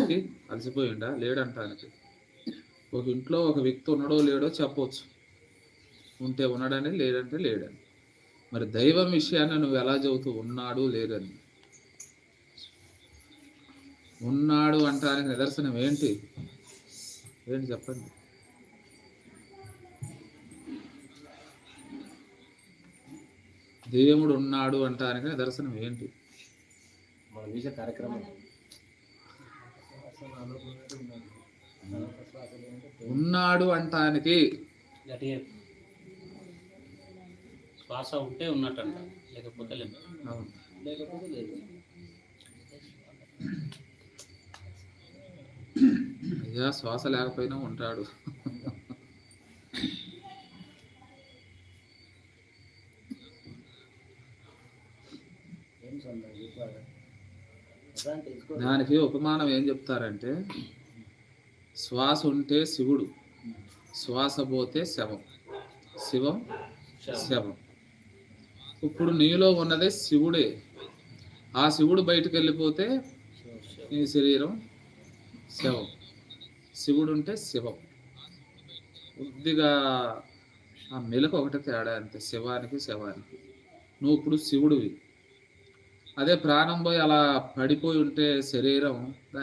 అంటానికి అలసిపోయిండా? లేడంటానికి ఒక ఇంట్లో ఒక వ్యక్తి ఉన్నాడో లేడో చెప్పవచ్చు ఉంటే ఉన్నాడని లేడంటే లేడని. మరి దైవం విషయాన్ని నువ్వు ఎలా చెబుతూ ఉన్నాడు లేడని. ఉన్నాడు అంటానికి నిదర్శనం ఏంటి? ఏంటి చెప్పండి. దేవుడు ఉన్నాడు అంటానికి నిదర్శనం ఏంటి? కార్యక్రమం. ఉన్నాడు అంటానికి. శ్వాస ఉంటే లేకపోతే లేదు. అవును. లేకపోతే లేదు అయ్యా శ్వాస లేకపోయినా ఉంటాడు. ఏం తెలుసుకో దానికి ఉపమానం ఏం చెప్తారంటే శ్వాస ఉంటే శివుడు శ్వాస పోతే శవం. శివం శవం. ఇప్పుడు నీలో ఉన్నదే శివుడే. ఆ శివుడు బయటకు వెళ్ళిపోతే నీ శరీరం శవం. శివుడు ఉంటే శివం. కొద్దిగా ఆ మెలకు ఒకటి తేడా అంతే శివానికి శవానికి. నువ్వు ఇప్పుడు శివుడివి. అదే ప్రాణం పోయి అలా పడిపోయి ఉంటే శరీరం దాని